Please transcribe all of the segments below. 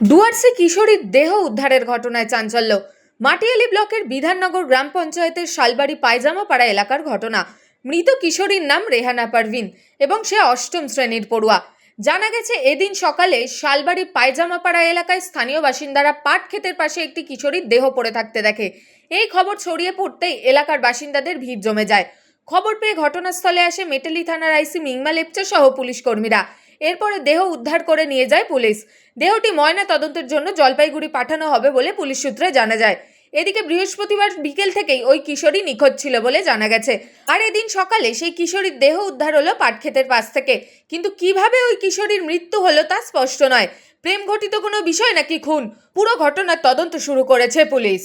ডুয়ার্সে কিশোরীর দেহ উদ্ধারের ঘটনায় চাঞ্চল্য। মাটিয়ালি ব্লকের বিধাননগর গ্রাম পঞ্চায়েতের শালবাড়ি পায়জামা পাড়া এলাকার ঘটনা। মৃত কিশোরীর নাম রেহানা পারভিন এবং সে অষ্টম শ্রেণির পড়ুয়া। জানা গেছে, এদিন সকালে শালবাড়ি পায়জামা পাড়া এলাকায় স্থানীয় বাসিন্দারা পাট ক্ষেতের পাশে একটি কিশোরীর দেহ পড়ে থাকতে দেখে। এই খবর ছড়িয়ে পড়তেই এলাকার বাসিন্দাদের ভিড় জমে যায়। খবর পেয়ে ঘটনাস্থলে আসে মেটেলি থানার আইসি মিংমা লেপচা সহ পুলিশ কর্মীরা। এরপরে দেহ উদ্ধার করে নিয়ে যায় পুলিশ। দেহটি ময়না তদন্তের জন্য জলপাইগুড়ি পাঠানো হবে বলে পুলিশ সূত্রে জানা যায়। এদিকে বৃহস্পতিবার বিকেল থেকেই ওই কিশোরী নিখোঁজ ছিল বলে জানা গেছে। আর এদিন সকালে সেই কিশোরীর দেহ উদ্ধার হলো পাটক্ষেতের পাশ থেকে। কিন্তু কীভাবে ওই কিশোরীর মৃত্যু হলো তা স্পষ্ট নয়। প্রেম ঘটিত কোনো বিষয় নাকি খুন? পুরো ঘটনার তদন্ত শুরু করেছে পুলিশ।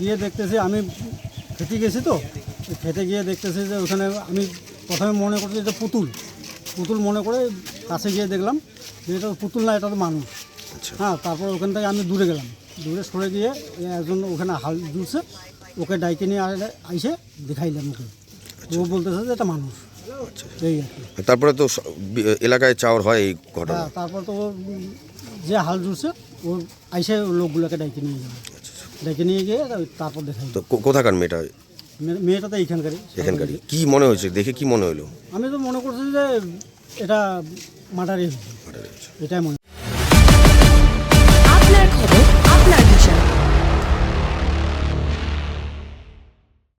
গিয়ে দেখতেছি, আমি খেতে গেছি তো। খেতে গিয়ে দেখতেছি যে ওখানে আমি প্রথমে মনে করছি এটা পুতুল। পুতুল মনে করে কাছে গিয়ে দেখলাম যে এটা পুতুল না এটা তো মানুষ। হ্যাঁ তারপর ওখান থেকে আমি দূরে গেলাম। দূরে সরে গিয়ে একজন ওখানে হাল জুড়ছে ওকে ডাইকে নিয়ে আইসে দেখাইলাম ওকে। ও বলতেছে যে এটা মানুষ। এই আর তারপরে তো এলাকায় চাওয়ার হয় এই ঘটনা। হ্যাঁ তারপর তো যে হাল জুড়ছে ও আইসে লোকগুলোকে ডাইকে নিয়ে গেল ডাইকে নিয়ে গিয়ে তারপর দেখাই তো কোথাকার মেয়েটা? মেয়ে- মেয়েটা তো এইখানকারই। এখানকারই। কি মনে হয়েছে? দেখে কি মনে হলো? আমি তো মনে করছি যে এটা মার্ডারই হয়েছে। এটাই মনে